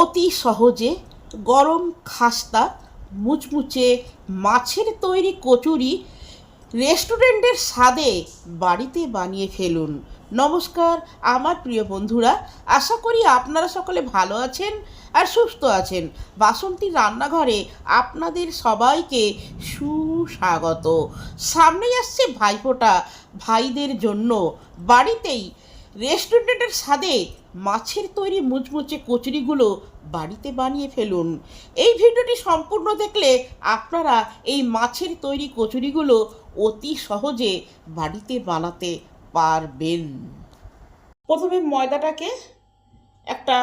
অতি সহজে গরম খাস্তা, মুচমুচে মাছের তৈরি কচুরি রেস্টুরেন্টের স্বাদে বাড়িতে বানিয়ে ফেলুন। নমস্কার, আমার প্রিয় বন্ধুরা, আশা করি আপনারা সকলে ভালো আছেন আর সুস্থ আছেন। বাসন্তী রান্নাঘরে আপনাদের সবাইকে সুস্বাগত। সামনেই আসছে ভাইফোঁটা। ভাইদের জন্য বাড়িতেই রেস্টুরেন্টের স্বাদে মাছের তৈরি মুচমুচে কচুরিগুলো বাড়িতে বানিয়ে ফেলুন। এই ভিডিওটি সম্পূর্ণ দেখলে আপনারা এই মাছের তৈরি কচুরিগুলো অতি সহজে বাড়িতে বানাতে পারবেন। প্রথমে ময়দাটাকে একটা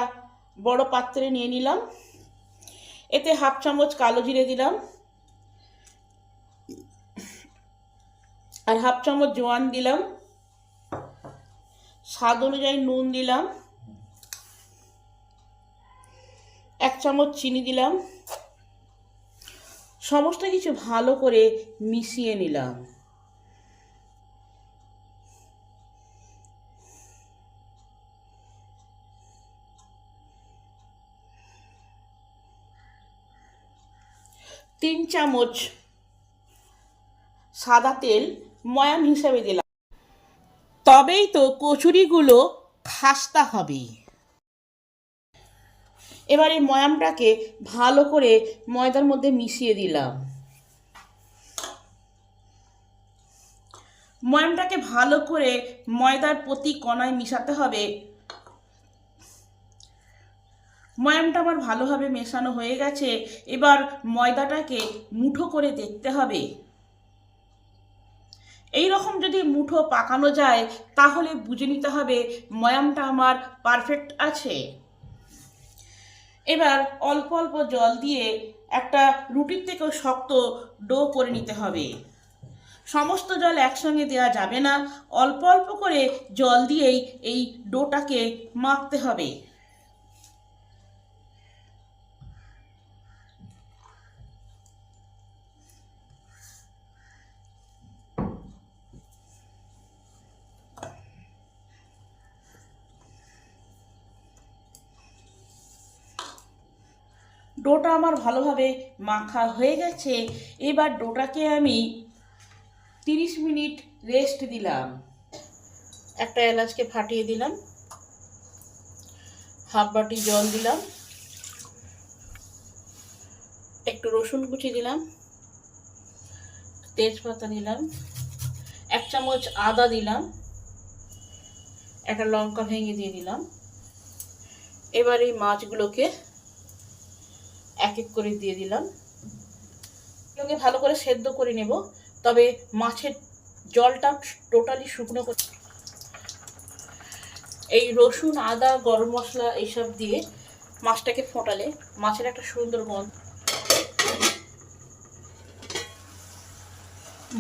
বড় পাত্রে নিয়ে নিলাম। এতে হাফ চামচ কালো জিরে দিলাম। আর হাফ চামচ জোয়ান দিলাম। স্বাদ অনুযায়ী নুন দিলাম। এক চামচ চিনি দিলাম। সমস্ত কিছু ভালো করে মিশিয়ে নিলাম। তিন চামচ সাদা তেল ময়াম হিসাবে দিলাম। তবেই তো কচুরিগুলো খাস্তা হবে। এবার এই ময়ামটাকে ভালো করে ময়দার মধ্যে মিশিয়ে দিলাম। ময়ামটাকে ভালো করে ময়দার প্রতি কণায় মিশাতে হবে। ময়ামটা আমার ভালোভাবে মেশানো হয়ে গেছে। এবার ময়দাটাকে মুঠো করে দেখতে হবে। এই রকম যদি মুঠো পাকানো যায়, তাহলে বুঝে নিতে হবে ময়ামটা আমার পারফেক্ট আছে। এবার অল্প অল্প জল দিয়ে একটা রুটির থেকেও শক্ত ডো করে নিতে হবে। সমস্ত জল একসঙ্গে দেওয়া যাবে না, অল্প অল্প করে জল দিয়েই এই ডোটাকে মাখতে হবে। ডোটা আমার ভালোভাবে মাখা হয়ে গেছে। এবার ডোটাকে আমি তিরিশ মিনিট রেস্ট দিলাম। একটা এলাচকে ফাটিয়ে দিলাম। হাফ বাটি জল দিলাম। একটু রসুন কুচি দিলাম। তেজপাতা দিলাম। এক চামচ আদা দিলাম। একটা লঙ্কা ভেঙে দিয়ে দিলাম। এবার এই মাছগুলোকে এক এক করে দিয়ে দিলাম। এগুলোকে ভালো করে সেদ্ধ করে নেব। তবে মাছের জলটা টোটালি শুকনো করে এই রসুন, আদা, গরম মশলা এইসব দিয়ে মাছটাকে ফোটালে মাছের একটা সুন্দর গন্ধ।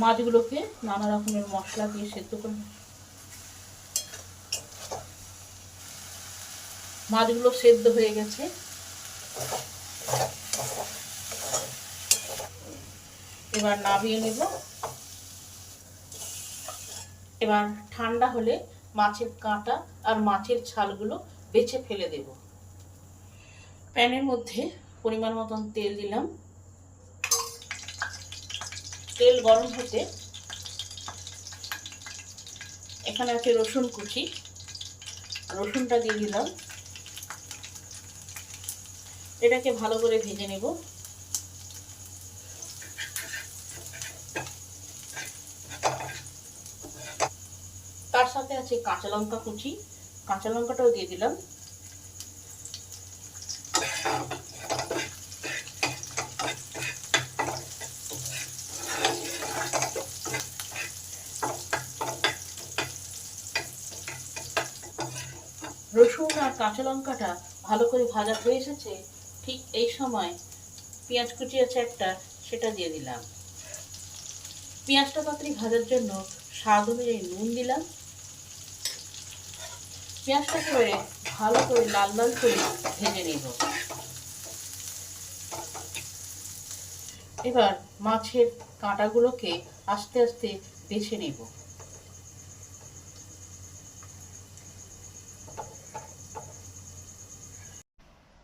মাছগুলোকে নানা রকমের মশলা দিয়ে সেদ্ধ করে মাছগুলো সেদ্ধ হয়ে গেছে। এবার নামিয়ে নেব। এবার ঠান্ডা হলে মাছের কাঁটা আর মাছের ছালগুলো বেছে ফেলে দেব। প্যানের মধ্যে পরিমাণ মতন তেল দিলাম। তেল গরম হতে এখানে আছে রসুন কুচি। রসুনটা দিয়ে দিলাম। এটাকে ভালো করে ভেজে নেব তার সাথে আছে কাঁচা লঙ্কা কুচি। কাঁচা লঙ্কাটাও দিয়ে দিলাম। রসুন আর কাঁচা লঙ্কাটা ভালো করে ভাজা হয়ে এসেছে, ঠিক এই সময় পেঁয়াজ কুচি আছে একটা, সেটা দিয়ে দিলাম। পেঁয়াজটা পাত্রি ভাজার জন্য স্বাদ অনুযায়ী নুন দিলাম। পেঁয়াজটা করে ভালো করে লাল লাল করে ভেজে নেব। এবার মাছের কাঁটাগুলোকে আস্তে আস্তে বেছে নেব।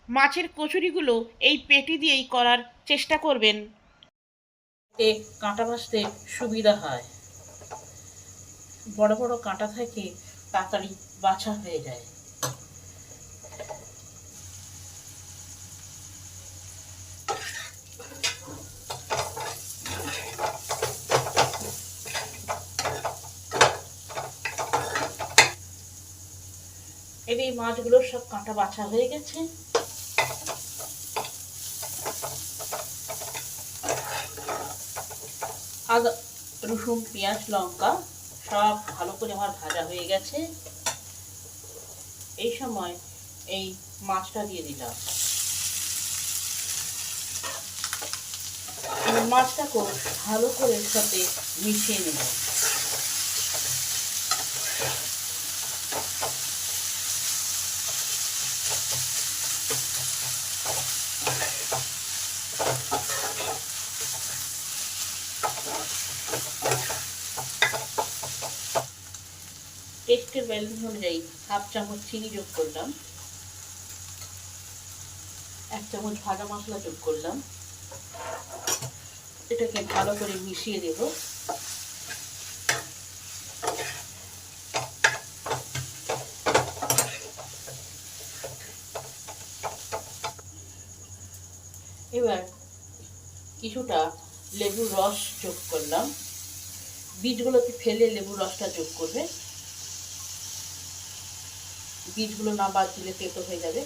মাছের কচুরিগুলো এই পেটি দিয়েই করার চেষ্টা করবেন। এতে কাঁটা বাছতে সুবিধা হয়। বড় বড় কাঁটা থাকে, তাড়াতাড়ি বাছা হয়ে যায়। এবার এই মাছগুলোর সব কাঁটা বাছা হয়ে গেছে। আদা, রসুন, পেঁয়াজ, লঙ্কা সব ভালো করে আমার ভাজা হয়ে গেছে। এই সময় এই মাছটা দিয়ে দিলাম। মাছটা খুব ভালো করে সাথে মিশিয়ে নেব টেস্টের ব্যালেন্স অনুযায়ী হাফ চামচ চিনি যোগ করলাম। এক চামচ ভাজা মশলা যোগ করলাম। এটাকে ভালো করে মিশিয়ে দেব। এবার কিছুটা লেবুর রস যোগ করলাম। বীজগুলোকে ফেলে লেবুর রসটা যোগ করবে। বীজগুলো না বাদ দিলে তেতো হয়ে যাবে।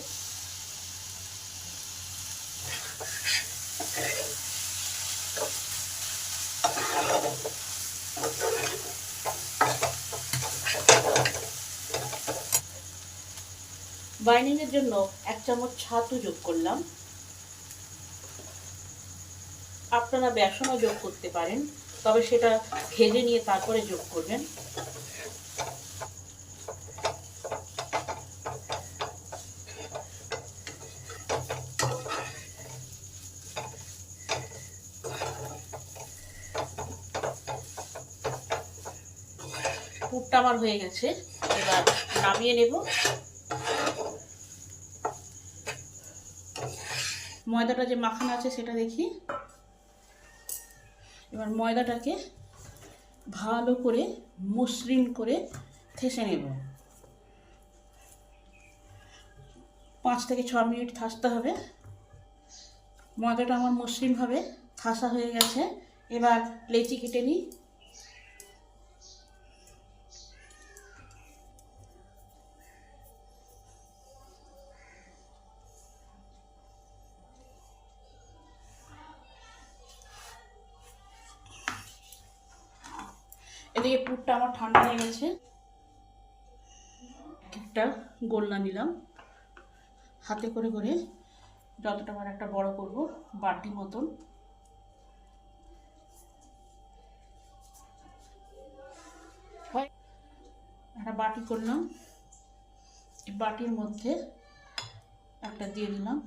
বাইন্ডিংয়ের জন্য এক চামচ ছাতু যোগ করলাম। আপনারা বেসনও যোগ করতে পারেন, তবে সেটা ভেজে নিয়ে তারপরে যোগ করবেন। পুরটা আমার হয়ে গেছে। এবার নামিয়ে নেব। ময়দাটা যে মাখানো আছে সেটা দেখি। এবার ময়দাটাকে ভালো করে মসৃণ করে থেসে নেব। পাঁচ থেকে ছ মিনিট থাসতে হবে। ময়দাটা আমার মসৃণভাবে থাসা হয়ে গেছে। এবার লেচি কেটে নিই। এদিকে পুরটা আমার ঠান্ডা হয়ে গেছে। একটা গোলনা নিলাম। হাতে করে করে যতটা আমার একটা বড় করব, বাটি মতন। একটা বাটি করলাম। বাটির মধ্যে একটা দিয়ে দিলাম।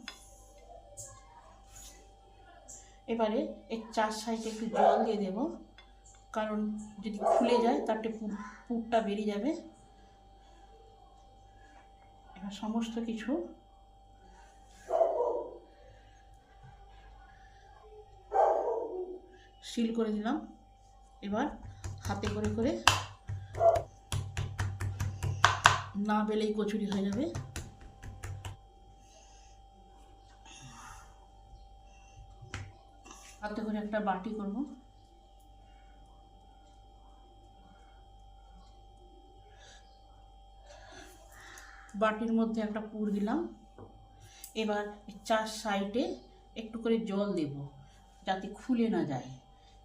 এবারে এর চার সাইডে একটু জল দিয়ে দেবো। কারণ যদি খুলে যায় তারটা পুরটা বেরিয়ে যাবে। এবার সমস্ত কিছু সিল করে দিলাম এবার হাতে করে করে না বেলেই কচুরি হয়ে যাবে। হাতে করে একটা বাটি করব। বাটির মধ্যে একটা পুর দিলাম। এবার চার সাইডে একটু করে জল দেব, যাতে খুলে না যায়।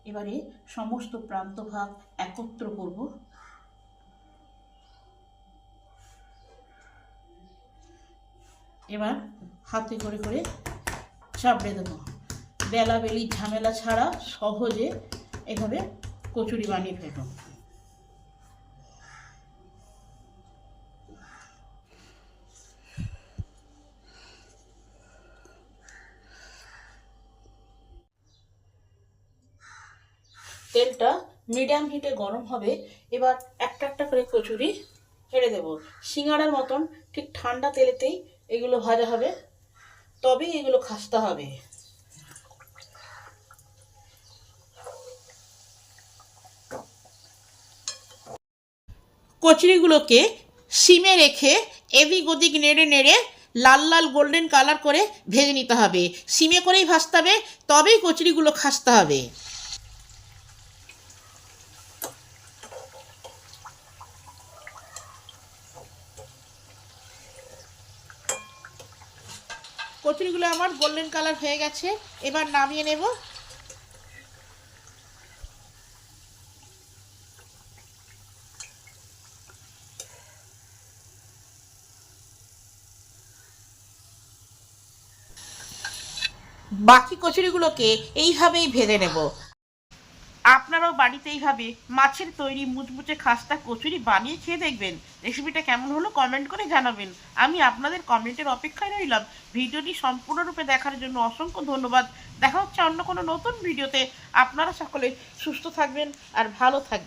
এবারে সমস্ত প্রান্ত ভাগ একত্র করব। এবার হাতে করে করে চাপড়ে দেবো। বেলা বেলি ঝামেলা ছাড়া সহজে এভাবে কচুরি বানিয়ে ফেলব। তেলটা মিডিয়াম হিটে গরম হবে, এবার একটা একটা করে কচুরি ছেড়ে দেবো। সিঙ্গাড়ার মতন ঠিক ঠান্ডা তেলেতেই এগুলো ভাজা হবে, তবেই এগুলো খাসতে হবে। কচুরিগুলোকে সিমে রেখে এদিক ওদিক নেড়ে নেড়ে লাল লাল গোল্ডেন কালার করে ভেজে নিতে হবে। সিমে করেই ভাজতে হবে, তবেই কচুরিগুলো খাসতে হবে। কচুরিগুলো আমার গোল্ডেন কালার হয়ে গেছে। এবার নামিয়ে নেব। বাকি কচুরিগুলোকে এইভাবেই ভেজে নেব। আপনারাও বাড়িতে এইভাবে মাছের তৈরি মুচমুচে খাস্তা কচুরি বানিয়ে খেয়ে দেখবেন। রেসিপিটা কেমন হলো কমেন্ট করে জানাবেন। আমি আপনাদের কমেন্টের অপেক্ষায় রইলাম। ভিডিওটি সম্পূর্ণরূপে দেখার জন্য অসংখ্য ধন্যবাদ। দেখা হচ্ছে অন্য কোনো নতুন ভিডিওতে। আপনারা সকলে সুস্থ থাকবেন আর ভালো থাকবেন।